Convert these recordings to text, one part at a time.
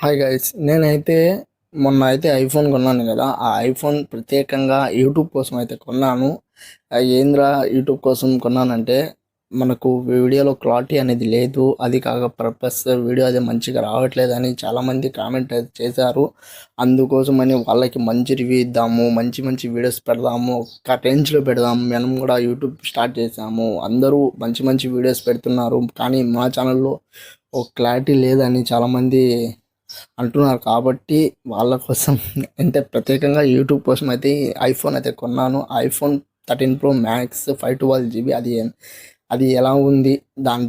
Hi guys నేనైతే మొన్న అయితే ఐఫోన్ కొన్నాను కదా. ఆ ఐఫోన్ ప్రత్యేకంగా యూట్యూబ్ కోసం అయితే కొన్నాను. ఏంద్రా యూట్యూబ్ కోసం కొన్నానంటే మనకు వీడియోలో క్లారిటీ అనేది లేదు. అది కాక పర్పస్ వీడియో అది మంచిగా రావట్లేదు అని చాలామంది కామెంట్ అయితే చేశారు. అందుకోసమని వాళ్ళకి మంచి రివ్యూ ఇద్దాము మంచి మంచి వీడియోస్ పెడదాము ఒక రేంజ్లో పెడదాము. మనం కూడా యూట్యూబ్ స్టార్ట్ చేసాము అందరూ మంచి మంచి వీడియోస్ పెడుతున్నారు. కానీ మా ఛానల్లో ఒక క్లారిటీ లేదని చాలామంది అంటున్నారు. కాబట్టి వాళ్ళ కోసం అంటే ప్రత్యేకంగా యూట్యూబ్ కోసం అయితే ఐఫోన్ అయితే కొన్నాను. IPhone thirteen pro max five twelve GB అది అది ఎలా ఉంది దాని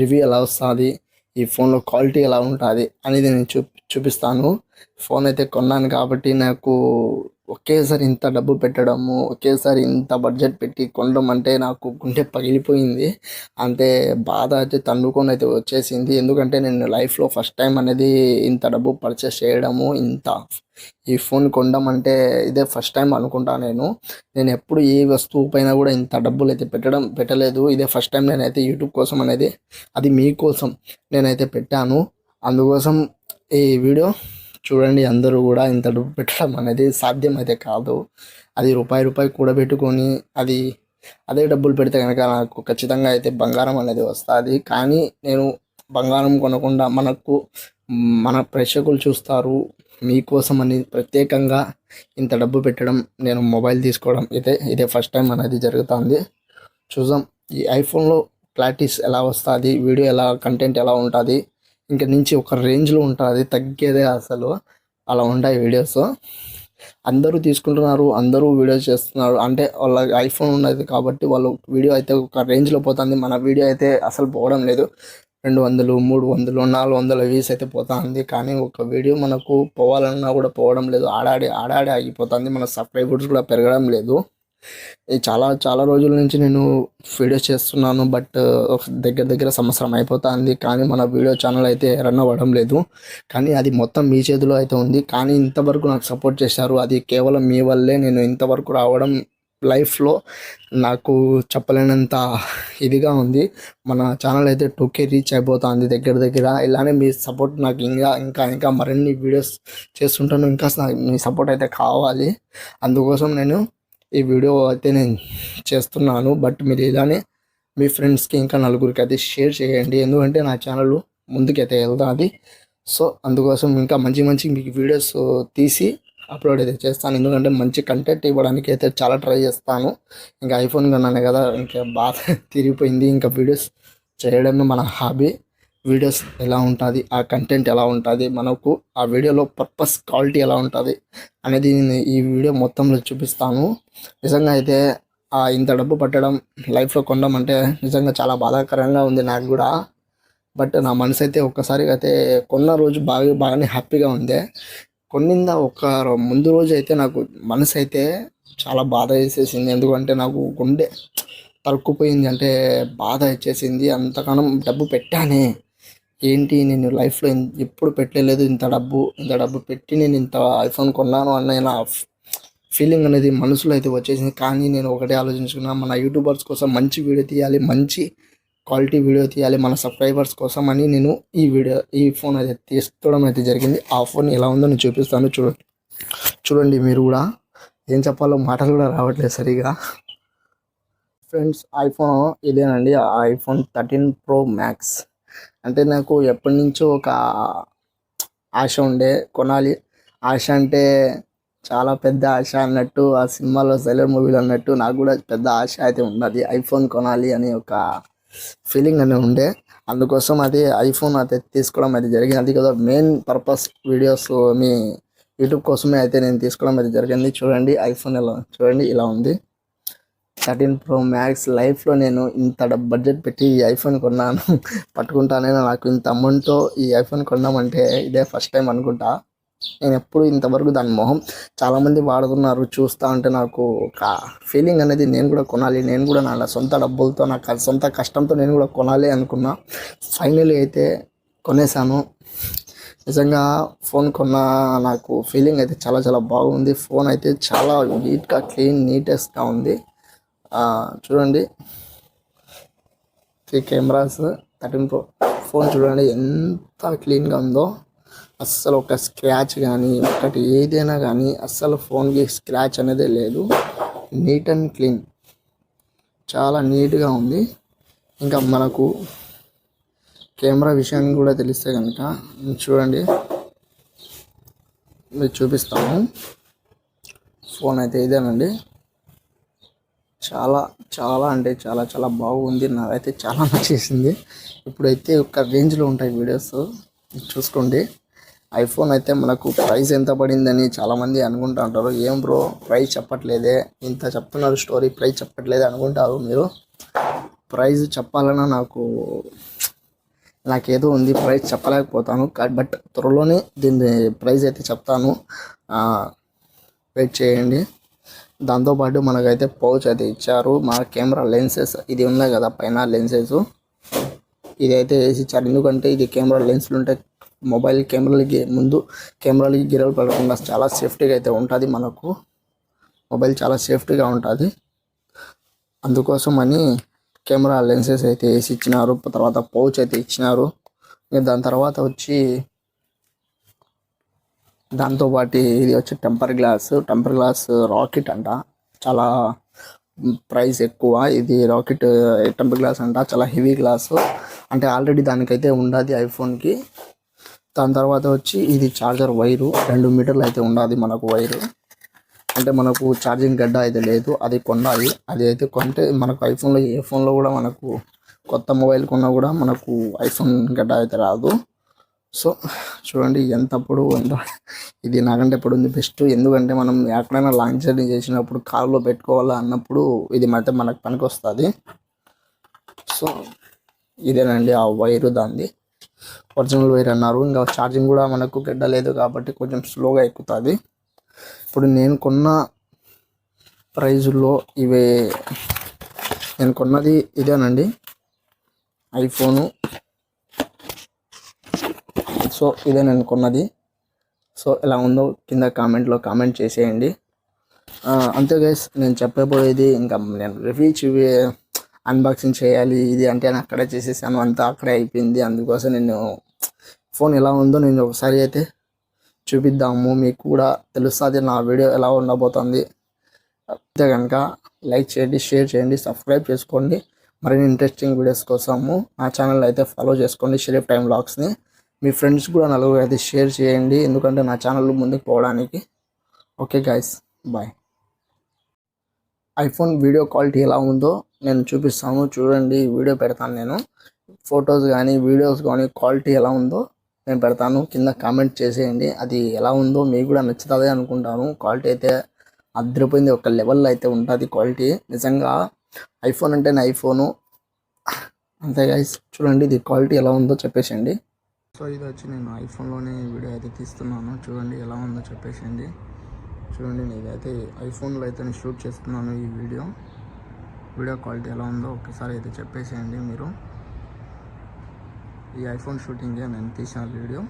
రివ్యూ ఎలా వస్తుంది ఈ ఫోన్లో క్వాలిటీ ఎలా ఉంటుంది అనేది నేను చూ చూపిస్తాను. ఫోన్ అయితే కొన్నాను కాబట్టి నాకు ఒకేసారి ఇంత డబ్బు పెట్టడము ఒకేసారి ఇంత బడ్జెట్ పెట్టి కొనడం అంటే నాకు గుండె పగిలిపోయింది. అంతే బాధ అయితే తన్నుకొని అయితే వచ్చేసింది. ఎందుకంటే నేను లైఫ్లో ఫస్ట్ టైం అనేది ఇంత డబ్బు పర్చేస్ చేయడము ఇంత ఈ ఫోన్ కొనడం అంటే ఇదే ఫస్ట్ టైం అనుకుంటా నేను. నేను ఎప్పుడు ఏ వస్తువు పైన కూడా ఇంత డబ్బులు అయితే పెట్టడం పెట్టలేదు. ఇదే ఫస్ట్ టైం నేనైతే యూట్యూబ్ కోసం అనేది అది మీకోసం నేనైతే పెట్టాను. అందుకోసం ఈ వీడియో చూడండి అందరూ కూడా ఇంత డబ్బు పెట్టడం అనేది సాధ్యం అయితే కాదు. అది రూపాయి రూపాయి కూడబెట్టుకొని అది అదే డబ్బులు పెడితే కనుక నాకు ఖచ్చితంగా అయితే బంగారం అనేది వస్తుంది. కానీ నేను బంగారం కొనకుండా మనకు మన ప్రేక్షకులు చూస్తారు. మీకోసం అని ప్రత్యేకంగా ఇంత డబ్బు పెట్టడం నేను మొబైల్ తీసుకోవడం ఇదే ఇదే ఫస్ట్ టైం అనేది జరుగుతుంది. చూద్దాం ఈ ఐఫోన్లో క్లారిటీస్ ఎలా వస్తుంది వీడియో ఎలా కంటెంట్ ఎలా ఉంటుంది ఇంక నుంచి ఒక రేంజ్లో ఉంటుంది తగ్గేదే అసలు. అలా ఉంటాయి వీడియోస్ అందరూ తీసుకుంటున్నారు అందరూ వీడియోస్ చేస్తున్నారు. అంటే వాళ్ళ ఐఫోన్ ఉన్నది కాబట్టి వాళ్ళు వీడియో అయితే ఒక రేంజ్లో పోతుంది. మన వీడియో అయితే అసలు పోవడం లేదు. రెండు వందలు మూడు వందలు నాలుగు వందల వ్యూస్ అయితే పోతుంది. కానీ ఒక వీడియో మనకు పోవాలన్నా కూడా పోవడం లేదు. ఆడాడి ఆడాడి ఆగిపోతుంది. మన సబ్స్క్రైబర్స్ కూడా పెరగడం లేదు. చాలా చాలా రోజుల నుంచి నేను వీడియోస్ చేస్తున్నాను బట్ దగ్గర దగ్గర సంవత్సరం అయిపోతుంది. కానీ మన వీడియో ఛానల్ అయితే రన్ అవ్వడం లేదు. కానీ అది మొత్తం మీ చేతిలో అయితే ఉంది. కానీ ఇంతవరకు నాకు సపోర్ట్ చేశారు. అది కేవలం మీ వల్లే నేను ఇంతవరకు రావడం లైఫ్లో నాకు చెప్పలేనంత ఇదిగా ఉంది. మన ఛానల్ అయితే టూకే రీచ్ అయిపోతుంది దగ్గర దగ్గర. ఇలానే మీ సపోర్ట్ నాకు ఇంకా ఇంకా ఇంకా మరిన్ని వీడియోస్ చేస్తుంటాను. ఇంకా నాకు మీ సపోర్ట్ అయితే కావాలి. అందుకోసం నేను ఈ వీడియో అయితే నేను చేస్తున్నాను బట్ మీరు ఇలానే మీ ఫ్రెండ్స్కి ఇంకా నలుగురికి అయితే షేర్ చేయండి. ఎందుకంటే నా ఛానల్ ముందుకైతే వెళ్తుంది. సో అందుకోసం ఇంకా మంచి మంచి మీకు వీడియోస్ తీసి అప్లోడ్ అయితే చేస్తాను. ఎందుకంటే మంచి కంటెంట్ ఇవ్వడానికి అయితే చాలా ట్రై చేస్తాను. ఇంకా ఐఫోన్ కొన్నాను కదా ఇంకా బాధ తిరిగిపోయింది. ఇంకా వీడియోస్ చేయడమే మన హాబీ. వీడియోస్ ఎలా ఉంటుంది ఆ కంటెంట్ ఎలా ఉంటుంది మనకు ఆ వీడియోలో పర్పస్ క్వాలిటీ ఎలా ఉంటుంది అనేది నేను ఈ వీడియో మొత్తంలో చూపిస్తాను. నిజంగా అయితే ఆ ఇంత డబ్బు పట్టడం లైఫ్లో కొనడం అంటే నిజంగా చాలా బాధాకరంగా ఉంది నాకు కూడా. బట్ నా మనసు అయితే ఒక్కసారి అయితే కొన్న రోజు బాగా బాగానే హ్యాపీగా ఉంది. కొన్నింద ఒక ముందు రోజు అయితే నాకు మనసు అయితే చాలా బాధ వేసేసింది. ఎందుకంటే నాకు గుండె తరుక్కుపోయింది అంటే బాధ ఇచ్చేసింది అంతగానం డబ్బు పెట్టానే. ఏంటి నేను లైఫ్లో ఎప్పుడు పెట్టలేదు ఇంత డబ్బు ఇంత డబ్బు పెట్టి నేను ఇంత ఐఫోన్ కొన్నాను అన్న నా ఫీలింగ్ అనేది మనసులో అయితే వచ్చేసింది. కానీ నేను ఒకటే ఆలోచించుకున్నా మన యూట్యూబర్స్ కోసం మంచి వీడియో తీయాలి మంచి క్వాలిటీ వీడియో తీయాలి మన సబ్స్క్రైబర్స్ కోసం అని నేను ఈ వీడియో ఈ ఫోన్ అయితే తీసుకోవడం అయితే జరిగింది. ఆ ఫోన్ ఎలా ఉందో నేను చూపిస్తాను. చూడండి చూడండి మీరు కూడా. ఏం చెప్పాలో మాటలు కూడా రావట్లేదు సరిగా. ఫ్రెండ్స్ ఐఫోన్ ఇదేనండి ఐఫోన్ థర్టీన్ ప్రో మ్యాక్స్ అంటే నాకు ఎప్పటి నుంచో ఒక ఆశ ఉండే కొనాలి. ఆశ అంటే చాలా పెద్ద ఆశ అన్నట్టు ఆ సినిమాలో సైలర్ మూవీలో అన్నట్టు నాకు కూడా పెద్ద ఆశ అయితే ఉన్నది. ఐఫోన్ కొనాలి అని ఒక ఫీలింగ్ అనేది ఉండే. అందుకోసం అది ఐఫోన్ అయితే తీసుకోవడం అయితే జరిగింది. అది కదా మెయిన్ పర్పస్ వీడియోస్ మీ యూట్యూబ్ కోసమే అయితే నేను తీసుకోవడం అయితే జరిగింది. చూడండి ఐఫోన్ ఎలా చూడండి ఇలా ఉంది. థర్టీన్ ప్రో మ్యాక్స్ లైఫ్లో నేను ఇంత డబ్బు బడ్జెట్ పెట్టి ఈ ఐఫోన్ కొన్నాను. పట్టుకుంటానే నాకు ఇంత అమౌంట్తో ఈ ఐఫోన్ కొన్నామంటే ఇదే ఫస్ట్ టైం అనుకుంటా. నేను ఎప్పుడు ఇంతవరకు దాని మొహం చాలామంది వాడుతున్నారు. చూస్తా ఉంటే నాకు ఒక ఫీలింగ్ అనేది నేను కూడా కొనాలి. నేను కూడా నా సొంత డబ్బులతో నా సొంత కష్టంతో నేను కూడా కొనాలి అనుకున్నా. ఫైనల్ అయితే కొనేసాను. నిజంగా ఫోన్ కొన్న నాకు ఫీలింగ్ అయితే చాలా చాలా బాగుంది. ఫోన్ అయితే చాలా నీట్గా క్లీన్ నీటెస్ట్గా ఉంది. చూడండి. Three cameras thirteen pro phone చూడండి ఎంత క్లీన్గా ఉందో. అస్సలు ఒక స్క్రాచ్ కానీ ఒకటి ఏదైనా కానీ అస్సలు ఫోన్కి స్క్రాచ్ అనేది లేదు. నీట్ అండ్ క్లీన్ చాలా నీట్గా ఉంది. ఇంకా మనకు కెమెరా విషయాన్ని కూడా తెలిస్తే కనుక చూడండి. మీరు చూపిస్తాము ఫోన్ అయితే ఇదేనండి. చాలా చాలా అంటే చాలా చాలా బాగుంది. నాకైతే చాలా నచ్చేసింది. ఇప్పుడైతే ఒక రేంజ్లో ఉంటాయి వీడియోస్. చూసుకోండి. ఐఫోన్ అయితే మనకు ప్రైస్ ఎంత పడిందని చాలామంది అనుకుంటా ఉంటారు. ఏం బ్రో? ప్రైస్ చెప్పట్లేదే. ఇంత చెప్తున్నారు స్టోరీ ప్రైస్ చెప్పట్లేదే అనుకుంటారు మీరు. ప్రైస్ చెప్పాలన్నా నాకు నాకేదో ఉంది. ప్రైస్ చెప్పలేకపోతాను. బట్ త్వరలోనే దీని ప్రైస్ అయితే చెప్తాను. వెయిట్ చేయండి. దాంతోపాటు మనకైతే పౌచ్ అయితే ఇచ్చారు. మన కెమెరా లెన్సెస్ ఇది ఉన్నాయి కదా పైన లెన్సెస్ ఇది అయితే వేసి ఇచ్చారు ఎందుకంటే ఇది కెమెరా లెన్స్లు ఉంటే మొబైల్ కెమెరాలకి ముందు కెమెరాలకి గిరలు పడకుండా చాలా సేఫ్టీగా అయితే ఉంటుంది మనకు. మొబైల్ చాలా సేఫ్టీగా ఉంటుంది. అందుకోసం అని కెమెరా లెన్సెస్ అయితే వేసి ఇచ్చినారు తర్వాత పౌచ్ అయితే ఇచ్చినారు. దాని తర్వాత వచ్చి దాంతోపాటు ఇది వచ్చి టెంపర్ గ్లాస్. టెంపర్ గ్లాస్ రాకెట్ అంట. చాలా ప్రైస్ ఎక్కువ. ఇది రాకెట్ టెంపర్ గ్లాస్ అంట. చాలా హెవీ గ్లాస్. అంటే ఆల్రెడీ దానికైతే ఉండదు ఐఫోన్కి. దాని తర్వాత వచ్చి ఇది చార్జర్ వైరు. రెండు మీటర్లు అయితే ఉండదు మనకు వైరు. అంటే మనకు ఛార్జింగ్ గడ్డ అయితే లేదు. అది కొనాలి అది అయితే కొంటే మనకు ఐఫోన్లో ఏ ఫోన్లో కూడా మనకు కొత్త మొబైల్ కొన్నా కూడా మనకు ఐఫోన్ గడ్డ అయితే రాదు. సో చూడండి ఎంత అప్పుడు ఎంత ఇది నాకంటే ఇప్పుడు ఉంది బెస్ట్. ఎందుకంటే మనం ఎక్కడైనా లాంగ్ జర్నీ చేసినప్పుడు కారులో పెట్టుకోవాలా అన్నప్పుడు ఇది అయితే మనకు పనికి వస్తుంది సో ఇదేనండి ఆ వైరు దాన్ని ఒరిజినల్ వైర్ అన్నారు. ఇంకా ఛార్జింగ్ కూడా మనకు గడ్డ లేదు కాబట్టి కొంచెం స్లోగా ఎక్కుతుంది. ఇప్పుడు నేను కొన్న ప్రైజుల్లో ఇవే నేను కొన్నది ఇదేనండి. ఐఫోను సో ఇదే నేను కొన్నది సో ఎలా ఉందో కింద కామెంట్లో కామెంట్ చేసేయండి. అంతే గైస్ నేను చెప్పబోయేది ఇంకా నేను రివ్యూ చూపి అన్బాక్సింగ్ చేయాలి ఇది అంటే నేను అక్కడే చేసేసాను అంతా అక్కడే అయిపోయింది. అందుకోసం నేను ఫోన్ ఎలా ఉందో నేను ఒకసారి అయితే చూపిద్దాము. మీకు కూడా తెలుస్తుంది నా వీడియో ఎలా ఉండబోతుంది. అంతే కనుక లైక్ చేయండి షేర్ చేయండి సబ్స్క్రైబ్ చేసుకోండి. మరిన్ని ఇంట్రెస్టింగ్ వీడియోస్ కోసము నా ఛానల్ అయితే ఫాలో చేసుకోండి షరీఫ్ టైం బ్లాగ్స్ని మీ ఫ్రెండ్స్ కూడా నలుగురు అయితే షేర్ చేయండి. ఎందుకంటే నా ఛానల్ ముందుకు పోవడానికి. Okay guys bye iPhone video quality ఎలా ఉందో నేను చూపిస్తాను. చూడండి వీడియో పెడతాను నేను. ఫొటోస్ కానీ వీడియోస్ కానీ క్వాలిటీ ఎలా ఉందో నేను పెడతాను. కింద కామెంట్ చేసేయండి. అది ఎలా ఉందో మీకు కూడా నచ్చుతుంది అనుకుంటాను. క్వాలిటీ అయితే అద్దరిపోయింది ఒక లెవెల్లో అయితే ఉంటుంది క్వాలిటీ నిజంగా ఐఫోన్ అంటేనే ఐఫోను అంతే గైస్ చూడండి ఇది క్వాలిటీ ఎలా ఉందో చెప్పేసండి సో ఇది వచ్చి నేను ఐఫోన్లోనే వీడియో అయితే తీస్తున్నాను. చూడండి ఎలా ఉందో చెప్పేసింది. చూడండి నేనైతే ఐఫోన్లో అయితే నేను షూట్ చేస్తున్నాను ఈ వీడియో. వీడియో క్వాలిటీ ఎలా ఉందో ఒకసారి అయితే చెప్పేసేయండి మీరు. ఈ ఐఫోన్ షూటింగే నేను తీసిన వీడియో.